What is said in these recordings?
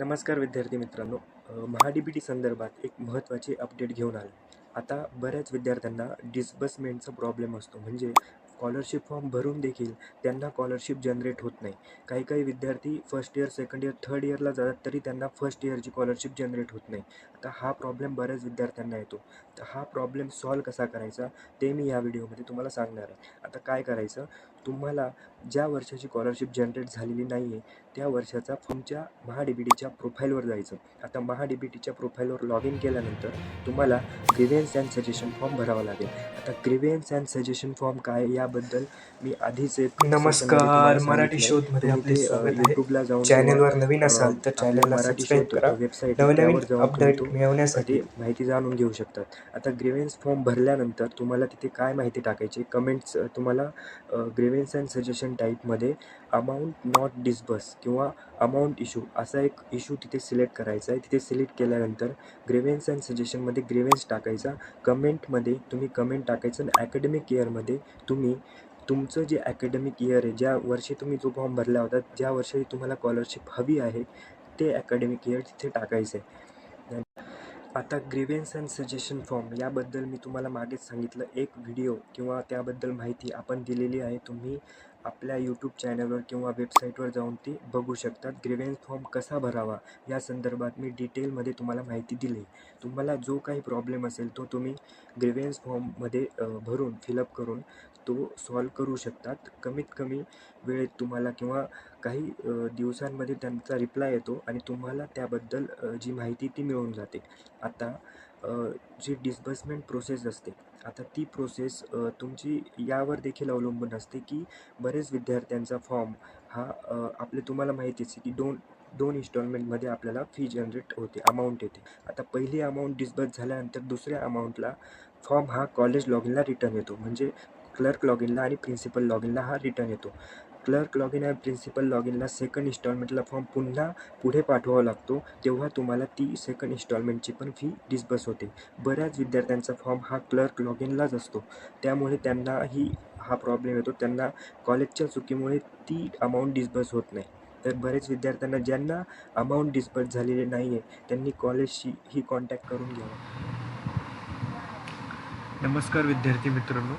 नमस्कार विद्यार्थी मित्रांनो. महा डी बी टी संदर्भात एक महत्त्वाचे अपडेट घेऊन आलो. आता बऱ्याच विद्यार्थ्यांना डिस्बर्समेंटचा प्रॉब्लेम असतो. म्हणजे स्कॉलरशिप फॉर्म भरून देखील त्यांना स्कॉलरशिप जनरेट होत नाही. काही काही विद्यार्थी first year second year third इयरला जातात तरी त्यांना फर्स्ट इयरची स्कॉलरशिप जनरेट होत नाही. आता हा प्रॉब्लेम बऱ्याच विद्यार्थ्यांना येतो. तर हा प्रॉब्लेम सॉल्व कसा करायचा ते मी या व्हिडिओमध्ये तुम्हाला सांगणार आहे. आता काय करायचं? तुम्हाला ज्या वर्षाची स्कॉलरशिप जनरेट झालेली नाही आहे त्या वर्षाचा तुमच्या महा डी बी टीच्या प्रोफाईलवर जायचं. आता महा डी बी टीच्या प्रोफाईलवर लॉग इन केल्यानंतर तुम्हाला ग्रिव्हन्स अँड सजेशन फॉर्म भरावा लागेल. आता ग्रिव्हन्स अँड सजेशन फॉर्म काय याबद्दल मी आधीच एक नमस्कार. मराठी शोधमध्ये आपले युट्यूबला जाऊन चॅनलवर नवीन असाल तर चॅनलला मराठी शोध वेबसाईट जाऊन अपडेट मिळवण्यासाठी. साठी माहिती जाणून घेऊ शकतात. आता ग्रेव्हन्स फॉर्म भरल्यानंतर तुम्हाला तिथे काय माहिती टाकायची? कमेंट्स तुम्हाला ग्रेव्हन्स अँड सजेशन टाईपमध्ये अमाऊंट नॉट डिस्बस किंवा अमाऊंट इशू असा एक इशू तिथे सिलेक्ट करायचा आहे. तिथे सिलेक्ट केल्यानंतर ग्रेव्हन्स अँड सजेशनमध्ये ग्रेव्हन्स टाकायचा. कमेंटमध्ये तुम्ही कमेंट टाकायचं आणि ॲकॅडमिक इयरमध्ये तुम्ही तुमचं जे ॲकॅडमिक इयर आहे ज्या वर्षी तुम्ही जो फॉर्म भरला होता ज्या वर्षी तुम्हाला स्कॉलरशिप हवी आहे ते ॲकॅडमिक इयर तिथे टाकायचं आहे. आता ग्रीवेन्स अँड सजेशन फॉर्म याबद्दल मी तुम्हाला मागेच सांगितलं. एक व्हिडिओ किंवा त्याबद्दल माहिती आपण दिलेली आहे. तुम्ही आपल्या यूट्यूब चॅनलवर किंवा वेबसाईटवर जाऊन ती बघू शकतात. ग्रीवेन्स फॉर्म कसा भरावा या संदर्भात मी डिटेलमध्ये तुम्हाला माहिती दिली. तुम्हाला जो काही प्रॉब्लेम असेल तो तुम्ही ग्रीवेन्स फॉर्ममध्ये भरून फिलअप करून तो सॉल्व करू शकतात. कमीत कमी वेळेत तुम्हाला किंवा काही दिवसांमध्ये त्यांचा रिप्लाय येतो आणि तुम्हाला त्याबद्दल जी माहिती ती मिळून जाते. आता जी डिस्बर्समेंट प्रोसेस असते आता ती प्रोसेस तुमची यावर देखील अवलंबून असते की बरेच विद्यार्थ्यांचा फॉर्म हा आपले तुम्हाला माहितीच की दोन दोन इन्स्टॉलमेंटमध्ये आपल्याला फी जनरेट होते अमाऊंट येते. आता पहिली अमाऊंट डिस्बर्स झाल्यानंतर दुसऱ्या अमाऊंटला फॉर्म हा कॉलेज लॉगिनला रिटर्न येतो. म्हणजे क्लर्क लॉग इनला आणि प्रिन्सिपल लॉग इनला हा रिटर्न येतो. क्लर्क लॉग इन आणि प्रिन्सिपल लॉग इनला सेकंड इन्स्टॉलमेंटला फॉर्म पुन्हा पुढे पाठवावा लागतो तेव्हा तुम्हाला ती सेकंड इन्स्टॉलमेंटची पण फी डिस्बस होते. बऱ्याच विद्यार्थ्यांचा फॉर्म हा क्लर्क लॉग इनलाच असतो. त्यामुळे त्यांनाही हा प्रॉब्लेम येतो. त्यांना कॉलेजच्या चुकीमुळे ती अमाऊंट डिस्बस होत नाही. तर बरेच विद्यार्थ्यांना ज्यांना अमाऊंट डिस्बस झालेली नाही आहे त्यांनी कॉलेजशी ही कॉन्टॅक्ट करून घ्यावा. नमस्कार विद्यार्थी मित्रांनो.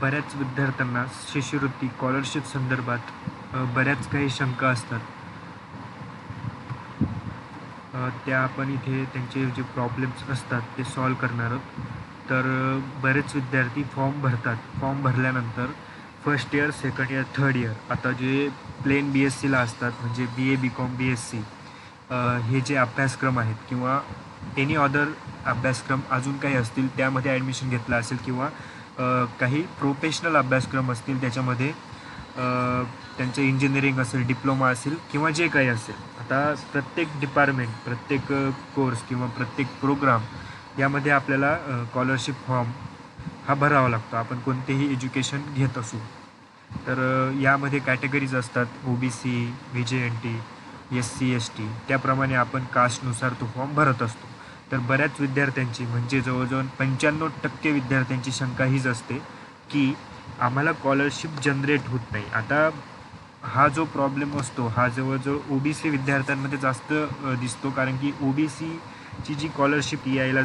बऱ्याच विद्यार्थ्यांना शिष्यवृत्ती स्कॉलरशिप संदर्भात बऱ्याच काही शंका असतात. त्या आपण इथे त्यांचे जे प्रॉब्लेम्स असतात ते सॉल्व करणार आहोत. तर बरेच विद्यार्थी फॉर्म भरतात. फॉर्म भरल्यानंतर first year second year third year आता जे प्लेन बी एस सीला असतात म्हणजे B A B com B S C हे जे अभ्यासक्रम आहेत किंवा एनी अदर अभ्यासक्रम अजून काही असतील त्यामध्ये ॲडमिशन घेतलं असेल किंवा काही प्रोफेशनल अभ्यासक्रम असतील त्याच्यामध्ये त्यांचं इंजिनिअरिंग असेल डिप्लोमा असेल किंवा जे काही असेल. आता प्रत्येक डिपार्टमेंट प्रत्येक कोर्स किंवा प्रत्येक प्रोग्राम यामध्ये आपल्याला स्कॉलरशिप फॉर्म हा भरावा लागतो. आपण कोणतेही एज्युकेशन घेत असू. तर यामध्ये कॅटेगरीज असतात. O B C V J N T S C S T त्याप्रमाणे आपण कास्टनुसार तो फॉर्म भरत असतो. तर बऱ्याच विद्यार्थ्यांची म्हणजे जवळजवळ पंच्याण्णव टक्के विद्यार्थ्यांची शंका हीच असते की आम्हाला स्कॉलरशिप जनरेट होत नाही. आता हा जो प्रॉब्लेम असतो हा जवळजवळ ओ बी सी विद्यार्थ्यांमध्ये जास्त दिसतो. कारण की ओ बी सीची जी स्कॉलरशिप ती यायला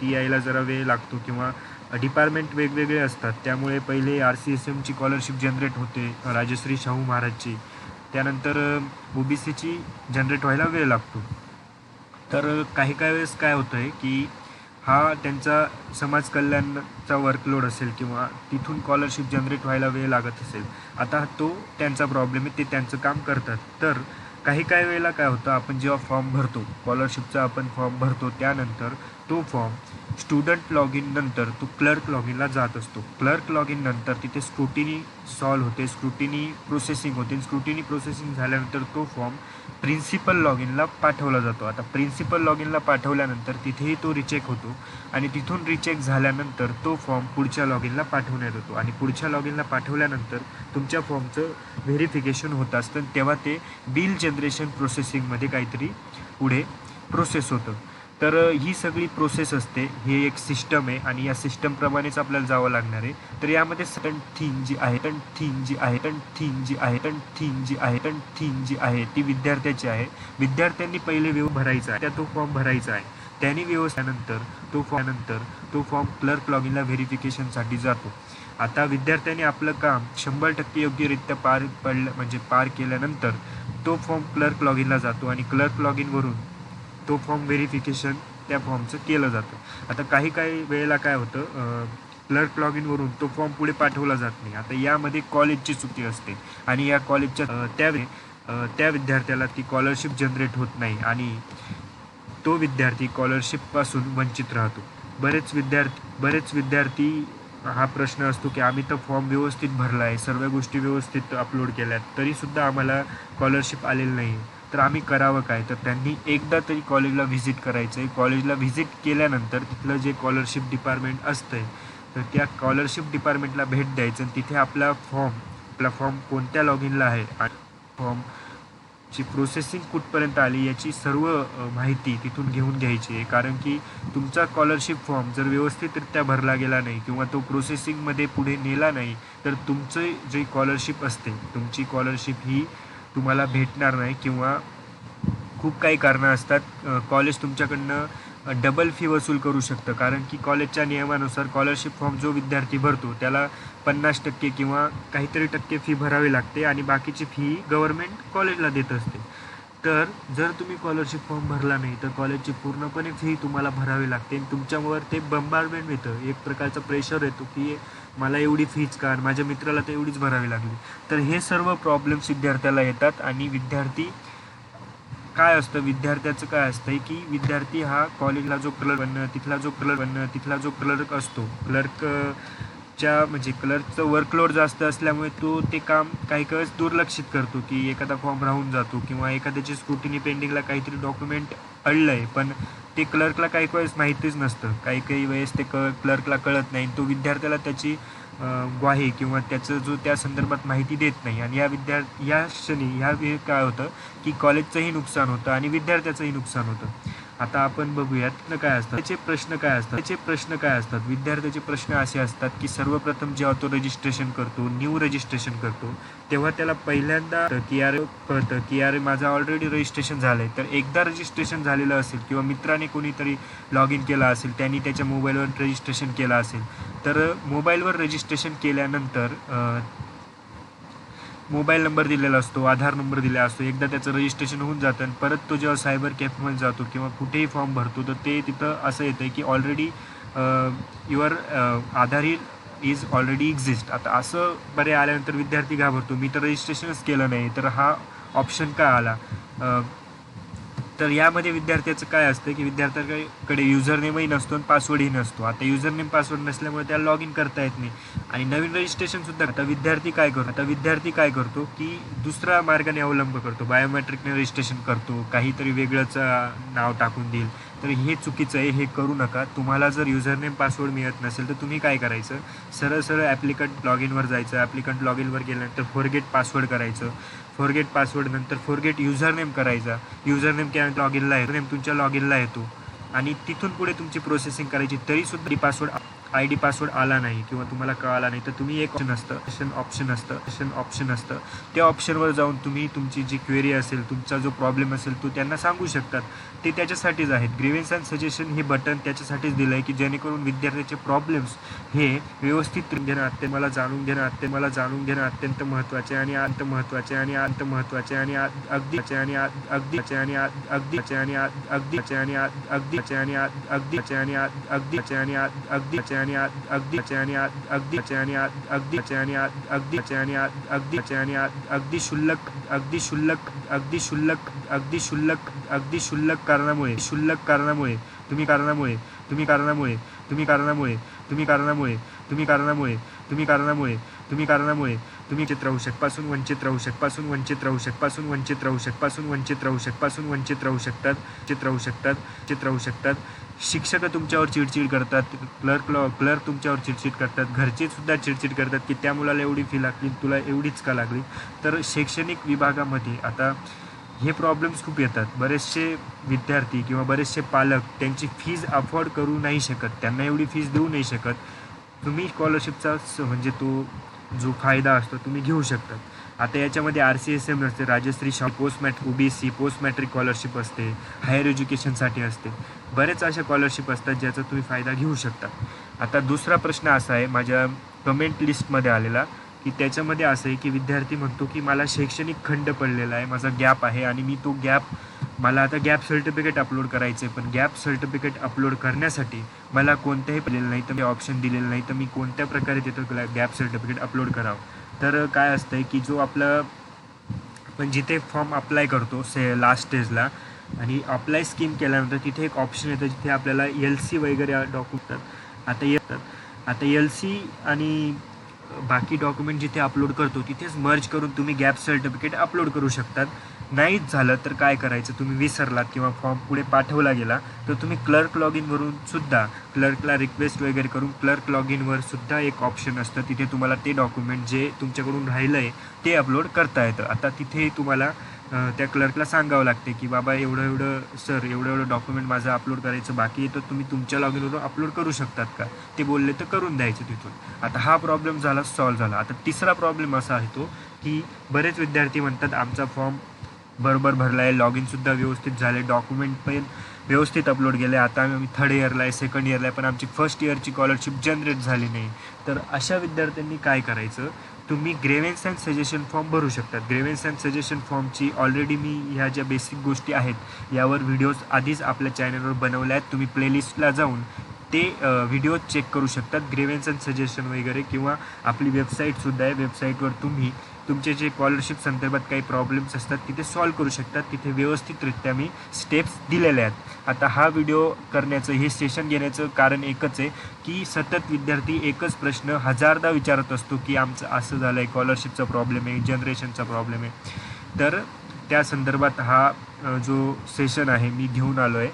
ती यायला जरा वेळ लागतो किंवा डिपार्टमेंट वेगवेगळे असतात. त्यामुळे पहिले आर सी एस एमची स्कॉलरशिप जनरेट होते राजश्री शाहू महाराजची. त्यानंतर ओ बी सीची जनरेट व्हायला वेळ लागतो. तर काही काही वेळेस काय होतं आहे की हा त्यांचा समाज कल्याणचा वर्कलोड असेल किंवा तिथून स्कॉलरशिप जनरेट व्हायला वेळ लागत असेल आता तो त्यांचा प्रॉब्लेम आहे ते त्यांचं काम करतात. तर काही काही वेळेला काय होतं आपण जेव्हा फॉर्म भरतो स्कॉलरशिपचा आपण फॉर्म भरतो त्यानंतर तो फॉर्म स्टुडंट लॉग इन नंतर तो क्लर्क लॉग इनला जात असतो. क्लर्क लॉग इन नंतर तिथे स्क्रुटिनी सॉल्व होते स्क्रुटिनी प्रोसेसिंग होते. स्क्रुटिनी प्रोसेसिंग झाल्यानंतर तो फॉर्म प्रिन्सिपल लॉग इनला पाठवला जातो. आता प्रिन्सिपल लॉग इनला पाठवल्यानंतर तिथेही तो रिचेक होतो आणि तिथून रिचेक झाल्यानंतर तो फॉर्म पुढच्या लॉग इनला पाठवण्यात येतो. आणि पुढच्या लॉग इनला पाठवल्यानंतर तुमच्या फॉर्मचं व्हेरिफिकेशन होत असतं तेव्हा ते बिल जनरेशन प्रोसेसिंगमध्ये काहीतरी पुढे प्रोसेस होतं. तर ही सगळी प्रोसेस असते. हे एक सिस्टम आहे आणि या सिस्टमप्रमाणेच आपल्याला जावं लागणार आहे. तर यामध्ये सटन थिंग जी आहे टन थीम जी आहे टन थीम जी आहे टन थीम जी आहे टन थीम जी आहे ती विद्यार्थ्याची आहे. विद्यार्थ्यांनी पहिले वेव भरायचा आहे त्या तो फॉर्म भरायचा आहे. त्यांनी व्यवस्थेनंतर तो फॉर्म नंतर तो फॉर्म क्लर्क लॉगिनला व्हेरिफिकेशनसाठी जातो. आता विद्यार्थ्यांनी आपलं काम शंभर टक्के योग्यरित्या पार पडलं म्हणजे पार केल्यानंतर तो फॉर्म क्लर्क लॉगिनला जातो आणि क्लर्क लॉगिनवरून तो फॉर्म व्हेरिफिकेशन त्या फॉर्मचं केलं जातं. आता काही काही वेळेला काय होतं क्लर्क लॉगिनवरून तो फॉर्म पुढे पाठवला जात नाही. आता यामध्ये कॉलेजची चुकी असते. आणि या कॉलेजच्या त्यावेळी त्या विद्यार्थ्याला ती स्कॉलरशिप जनरेट होत नाही. आणि तो विद्यार्थी स्कॉलरशिपपासून वंचित राहतो. बरेच विद्यार्थी बरेच विद्यार्थी हा प्रश्न असतो की आम्ही तर फॉर्म व्यवस्थित भरला आहे सर्व गोष्टी व्यवस्थित अपलोड केल्या तरीसुद्धा आम्हाला स्कॉलरशिप आलेलं नाही तर आम्ही करावं काय? तर त्यांनी एकदा तरी कॉलेजला व्हिजिट करायचं आहे कॉलेजला व्हिजिट केल्यानंतर तिथलं जे स्कॉलरशिप डिपार्टमेंट असतं आहे तर त्या स्कॉलरशिप डिपार्टमेंटला भेट द्यायचं आणि तिथे आपला फॉर्म आपला फॉर्म कोणत्या लॉग इनला आहे आणि फॉर्मची प्रोसेसिंग कुठपर्यंत आली याची सर्व माहिती तिथून घेऊन घ्यायची आहे. कारण की तुमचा स्कॉलरशिप फॉर्म जर व्यवस्थितरित्या भरला गेला नाही किंवा तो प्रोसेसिंगमध्ये पुढे नेला नाही तर तुमचं जे स्कॉलरशिप असते तुमची स्कॉलरशिप ही तुम्हाला भेटणार नाही किंवा खूप काही कारणं असतात. कॉलेज तुमच्याकडनं डबल फी वसूल करू शकतं. कारण की कॉलेजच्या नियमानुसार स्कॉलरशिप फॉर्म जो विद्यार्थी भरतो त्याला पन्नास टक्के किंवा काहीतरी टक्के फी भरावी लागते आणि बाकीची फी गव्हर्मेंट कॉलेजला देत असते. तर जर तुम्ही स्कॉलरशिप फॉर्म भरला नाही तर कॉलेजची पूर्णपणे फी तुम्हाला भरावी लागते आणि तुमच्यावर ते बंबारमेंट येतं. एक प्रकारचा प्रेशर येतो की मला एवढी फीज का? आणि माझ्या मित्राला तर एवढीच भरावी लागली. तर हे सर्व प्रॉब्लेम्स विद्यार्थ्याला येतात आणि विद्यार्थी काय असतं? विद्यार्थ्याचं काय असतं की विद्यार्थी हा कॉलेजला जो क्लर्क बनणं तिथला जो क्लर्क बनणं तिथला जो क्लर्क असतो. क्लर्क च्या म्हणजे क्लर्कचं वर्कलोड जास्त असल्यामुळे तो ते काम काही वेळेस दुर्लक्षित करतो की एखादा फॉर्म राहून जातो किंवा एखाद्याची स्क्रुटिनी पेंडिंगला काहीतरी डॉक्युमेंट अडलं आहे पण ते क्लर्कला काही वेळेस माहितीच नसतं. काही काही वेळेस ते क क्लर्कला कळत नाही. तो विद्यार्थ्याला त्याची ग्वाही किंवा त्याचं जो त्या संदर्भात माहिती देत नाही. आणि या विद्यार्थी या क्षणी ह्या वेळी काय होतं की कॉलेजचंही नुकसान होतं आणि विद्यार्थ्याचंही नुकसान होतं. आता आपण बघूयात न काय असतात त्याचे प्रश्न काय असतात? त्याचे प्रश्न काय असतात? विद्यार्थ्याचे प्रश्न असे असतात की सर्वप्रथम जेव्हा तो रजिस्ट्रेशन करतो न्यू रजिस्ट्रेशन करतो तेव्हा त्याला पहिल्यांदा की अरे कळतं की अरे माझं ऑलरेडी रजिस्ट्रेशन झालं आहे तर एकदा रजिस्ट्रेशन झालेलं असेल किंवा मित्राने कोणीतरी लॉग इन केला असेल त्यांनी त्याच्या मोबाईलवर रजिस्ट्रेशन केलं असेल तर मोबाईलवर रजिस्ट्रेशन केल्यानंतर मोबाईल नंबर दिलेला असतो आधार नंबर दिलेला असतो एकदा त्याचं रजिस्ट्रेशन होऊन जातं आणि परत तो जेव्हा सायबर कॅफेमध्ये जातो किंवा कुठेही फॉर्म भरतो तर ते तिथं असं येतं की ऑलरेडी युअर आधार ही इज ऑलरेडी एक्झिस्ट आता असं बरे आल्यानंतर विद्यार्थी घाबरतो. मी तर रजिस्ट्रेशनच केलं नाही तर हा ऑप्शन का आला? तर यामध्ये विद्यार्थ्याचं काय असतं की विद्यार्थ्याकडे युजर नेमही नसतो आणि पासवर्डही नसतो. आता युजर नेम पासवर्ड नसल्यामुळे त्याला लॉग इन करता येत नाही. आणि नवीन रजिस्ट्रेशन सुद्धा आता विद्यार्थी काय करतो? आता विद्यार्थी काय करतो की दुसरा मार्गाने अवलंब करतो. बायोमेट्रिकने रजिस्ट्रेशन करतो. काहीतरी वेगळंच नाव टाकून देईल. तर हे चुकीचं आहे. हे करू नका. तुम्हाला जर युजर नेम पासवर्ड मिळत नसेल तर तुम्ही काय करायचं? सरळ सरळ ॲप्लिकंट लॉग इनवर जायचं. ॲप्लिकंट लॉग इनवर गेल्यानंतर फॉरगेट पासवर्ड करायचं. फॉरगेट पासवर्ड नंतर फॉरगेट युजर नेम करायचा. युजर नेम केल्यानंतर लॉग इनला येतो नेम तुमच्या लॉग इनला येतो आणि तिथून पुढे तुमची प्रोसेसिंग करायची. तरीसुद्धा पासवर्ड आय डी पासवर्ड आला नाही किंवा तुम्हाला कळाला नाही तर तुम्ही एक ऑप्शन असतं. ऑप्शन ऑप्शन असतं. ऑप्शन ऑप्शन असतं. त्या ऑप्शनवर जाऊन तुम्ही तुमची जी क्वेरी असेल तुमचा जो प्रॉब्लेम असेल तो त्यांना सांगू शकतात. ते त्याच्यासाठीच आहेत. ग्रीवेन्स अँड सजेशन हे बटन त्याच्यासाठीच दिलं आहे की जेणेकरून विद्यार्थ्याचे प्रॉब्लेम्स हे व्यवस्थित घेणं अत्यंत मला जाणून घेणं अत्यंत मला जाणून घेणं अत्यंत महत्त्वाचे आणि अंत महत्त्वाचे आणि अंत महत्त्वाचे आणि अगदीचे आणि अगदीचे आणि अगदीचे आणि अगदीचे आणि अगदीचे आणि अगदीचे आणि अगदीचे आणि अगदीचे आणि आणि अगदीचे आणि अगदीचे आणि अगदीचे आणि अगदीचे आणि अगदीचे आणि अगदी शुल्लक अगदी क्षुल्लक अगदी क्षुल्लक अगदी क्षुल्लक अगदी क्षुल्लक कारणामुळे क्षुल्लक कारणामुळे तुम्ही कारणामुळे तुम्ही कारणामुळे तुम्ही कारणामुळे तुम्ही कारणामुळे तुम्ही कारणामुळे तुम्ही कारणामुळे तुम्ही कारणामुळे तुम्ही चित राहू शकपासून वंचित राहू शकपासून वंचित राहू शकपासून वंचित राहू शकपासून वंचित राहू शकपासून वंचित राहू शकतात चित राहू शकतात चित राहू शकतात. शिक्षक तुमच्यावर चिडचिड करतात क्लर्क क्लर्क तुमच्यावर चिडचिड करतात घरचे सुद्धा चिडचिड करतात की त्या मुलाला एवढी फी लागली तुला एवढीच का लागली? तर शैक्षणिक विभागामध्ये आता हे प्रॉब्लेम्स खूप येतात. बरेचसे विद्यार्थी किंवा बरेचसे पालक त्यांची फीज अफोर्ड करू नाही शकत त्यांना एवढी फीज देऊ नाही शकत. तुम्ही स्कॉलरशिपचा स- म्हणजे तो जो फायदा असतो तुम्ही घेऊ शकतात. आता याच्यामध्ये आर सी एस एम नसते राजश्री शा post mat O B C post matric scholarship असते हायर एज्युकेशनसाठी असते. बरेच अशा स्कॉलरशिप असतात ज्याचा तुम्ही फायदा घेऊ शकता. आता दुसरा प्रश्न असा आहे माझ्या कमेंट लिस्टमध्ये आलेला की त्याच्यामध्ये असं आहे की विद्यार्थी म्हणतो की मला शैक्षणिक खंड पडलेला आहे माझा गॅप आहे आणि मी तो गॅप मला आता गॅप सर्टिफिकेट अपलोड करायचं आहे पण गॅप सर्टिफिकेट अपलोड करण्यासाठी मला कोणत्याही पडलेलं नाही तर मी ऑप्शन दिलेलं नाही तर मी कोणत्या प्रकारे तिथं गॅप सर्टिफिकेट अपलोड करावं? तर काय असतं आहे की जो आपला आपण जिथे फॉर्म अप्लाय करतो से लास्ट स्टेजला आणि अप्लाय स्कीम केल्यानंतर तिथे एक ऑप्शन येतं जिथे आपल्याला एल सी वगैरे डॉक्युमेंट आता येतात. आता एल सी आणि बाकी डॉक्युमेंट जिथे अपलोड करतो तिथेच मर्ज करून तुम्ही गॅप सर्टिफिकेट अपलोड करू शकतात. नाहीच झालं तर काय करायचं? तुम्ही विसरलात किंवा फॉर्म पुढे पाठवला गेला तर तुम्ही क्लर्क लॉग इनवरून सुद्धा क्लर्कला रिक्वेस्ट वगैरे करून क्लर्क लॉग इनवर सुद्धा एक ऑप्शन असतं. तिथे तुम्हाला ते डॉक्युमेंट जे तुमच्याकडून राहिलं आहे ते अपलोड करता येतं. आता तिथे तुम्हाला त्या क्लर्कला सांगावं लागते की बाबा एवढं एवढं सर एवढं एवढं डॉक्युमेंट माझं अपलोड करायचं बाकी आहे तर तुम्ही तुमच्या लॉग इनवरून अपलोड करू शकतात का? ते बोलले तर करून द्यायचं तिथून. आता हा प्रॉब्लेम झाला सॉल्व झाला. आता तिसरा प्रॉब्लेम असा आहे तो की बरेच विद्यार्थी म्हणतात आमचा फॉर्म बरोबर भरला आहे लॉग इनसुद्धा व्यवस्थित झाले डॉक्युमेंट पण व्यवस्थित अपलोड केले आता आम्ही थर्ड इयरला आहे सेकंड इयरला आहे पण आमची फर्स्ट इयरची स्कॉलरशिप जनरेट झाली नाही. तर अशा विद्यार्थ्यांनी काय करायचं? तुम्ही ग्रेव्हन्स अँड सजेशन फॉर्म भरू शकतात. ग्रेव्हन्स अँड सजेशन फॉर्मची ऑलरेडी मी ह्या ज्या बेसिक गोष्टी आहेत यावर व्हिडिओज आधीच आपल्या चॅनलवर बनवल्या आहेत. तुम्ही प्लेलिस्टला जाऊन ते व्हिडिओ चेक करू शकतात. ग्रेव्हन्स अँड सजेशन वगैरे किंवा आपली वेबसाईटसुद्धा आहे. वेबसाईटवर तुम्ही तुमचे जे स्कॉलरशिप संदर्भात काही प्रॉब्लेम्स असतात तिथे सॉल्व करू शकतात. तिथे व्यवस्थितरित्या मी स्टेप्स दिलेले आहेत. आता हा व्हिडिओ करण्याचं हे सेशन घेण्याचं कारण एकच आहे की सतत विद्यार्थी एकच प्रश्न हजारदा विचारत असतो की आमचं असं झालं आहे स्कॉलरशिपचा प्रॉब्लेम आहे जनरेशनचा प्रॉब्लेम आहे. तर त्या संदर्भात हा जो सेशन आहे मी घेऊन आलो आहे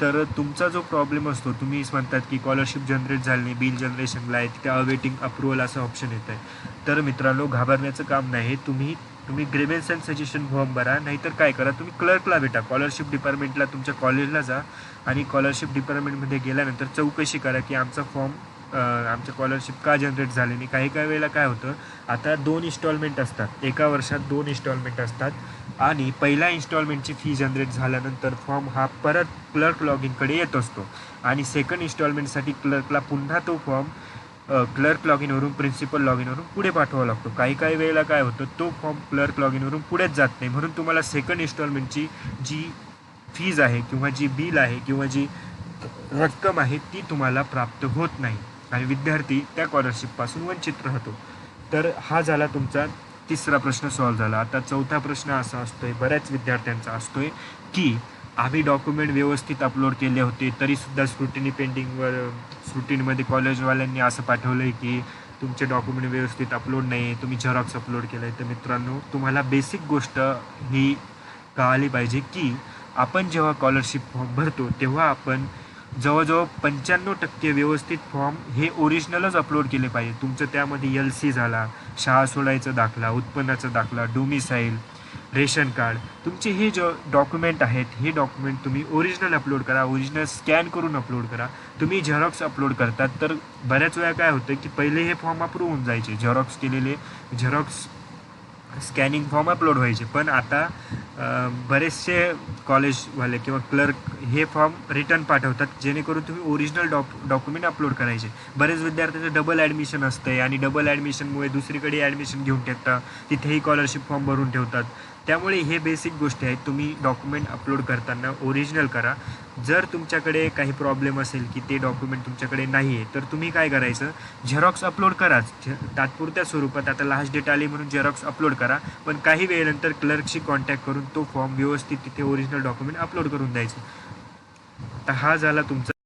तर तुमचा जो प्रॉब्लेम असतो तुम्हीच म्हणतात की स्कॉलरशिप जनरेट झाली नाही बिल जनरेशनला आहे तिथे अवेटिंग अप्रुव्हल असं ऑप्शन येतं आहे तर मित्रांनो घाबरण्याचं काम नाही. तुम्ही तुम्ही ग्रेव्हन्स अँड सजेशन फॉर्म भरा नाहीतर काय करा तुम्ही क्लर्कला भेटा. स्कॉलरशिप डिपार्टमेंटला तुमच्या कॉलेजला जा आणि स्कॉलरशिप डिपार्टमेंटमध्ये गेल्यानंतर चौकशी करा की आमचा फॉर्म आमचं स्कॉलरशिप का जनरेट झाले नाही. काही काही वेळेला काय होतं आता दोन इन्स्टॉलमेंट असतात. एका वर्षात दोन इन्स्टॉलमेंट असतात आणि पहिल्या इन्स्टॉलमेंटची फी जनरेट झाल्यानंतर फॉर्म हा परत क्लर्क लॉग इनकडे येत असतो. आणि सेकंड इन्स्टॉलमेंटसाठी क्लर्कला पुन्हा तो फॉर्म क्लर्क लॉग इनवरून प्रिन्सिपल लॉग इनवरून पुढे पाठवावा लागतो. काही काही वेळेला काय होतं तो फॉर्म क्लर्क लॉग इनवरून पुढेच जात नाही. म्हणून तुम्हाला सेकंड इन्स्टॉलमेंटची जी फीज आहे किंवा जी बिल आहे किंवा जी रक्कम आहे ती तुम्हाला प्राप्त होत नाही. आणि विद्यार्थी त्या स्कॉलरशिपपासून वंचित राहतो. तर हा झाला तुमचा तिसरा प्रश्न सॉल्व झाला. आता चौथा प्रश्न असा असतोय बऱ्याच विद्यार्थ्यांचा असतोय की आम्ही डॉक्युमेंट व्यवस्थित अपलोड केले होते तरीसुद्धा स्क्रुटिनी पेंडिंगवर स्क्रुटिनीमध्ये कॉलेजवाल्यांनी असं पाठवलं आहे की तुमचे डॉक्युमेंट व्यवस्थित अपलोड नाही आहे तुम्ही झेरॉक्स अपलोड केलं आहे तर मित्रांनो तुम्हाला बेसिक गोष्ट ही कळाली पाहिजे की आपण जेव्हा स्कॉलरशिप फॉर्म भरतो तेव्हा आपण जवळजवळ पंच्याण्णव टक्के व्यवस्थित फॉर्म हे ओरिजिनलच अपलोड केले पाहिजे. तुमचं त्यामध्ये एल सी झाला शाळा सोडायचा दाखला उत्पन्नाचा दाखला डोमिसाईल रेशन कार्ड. तुमचे हे जे डॉक्युमेंट आहेत हे डॉक्युमेंट तुम्ही ओरिजिनल अपलोड करा ओरिजिनल स्कॅन करून अपलोड करा. तुम्ही झेरॉक्स अपलोड करतात तर बऱ्याच वेळा काय होतं की पहिले हे फॉर्म अप्रूव्ह होऊन जायचे. झेरॉक्स केलेले झेरॉक्स स्कॅनिंग फॉर्म अपलोड व्हायचे. पण आता बरेचसे कॉलेजवाले किंवा क्लर्क हे फॉर्म रिटर्न पाठवतात जेणेकरून तुम्ही ओरिजिनल डॉक डॉक्युमेंट अपलोड करायचे. बरेच विद्यार्थ्यांचं डबल ॲडमिशन असतं आहे आणि डबल ॲडमिशनमुळे दुसरीकडे ॲडमिशन घेऊन ठेवतात तिथेही स्कॉलरशिप फॉर्म भरून ठेवतात. त्यामुळे हे बेसिक गोष्टी आहेत तुम्ही डॉक्युमेंट अपलोड करताना ओरिजिनल करा. जर तुमच्याकडे काही प्रॉब्लेम असेल की ते डॉक्युमेंट तुमच्याकडे नाही आहे तर तुम्ही काय करायचं? झेरॉक्स अपलोड कराच. तात्पुरत्या स्वरूपात आता लास्ट डेट आली म्हणून झेरॉक्स अपलोड करा. पण काही वेळेनंतर क्लर्कशी कॉन्टॅक्ट करून तो फॉर्म व्यवस्थित तिथे ओरिजिनल डॉक्युमेंट अपलोड करून द्यायचं. तर हा झाला तुमचा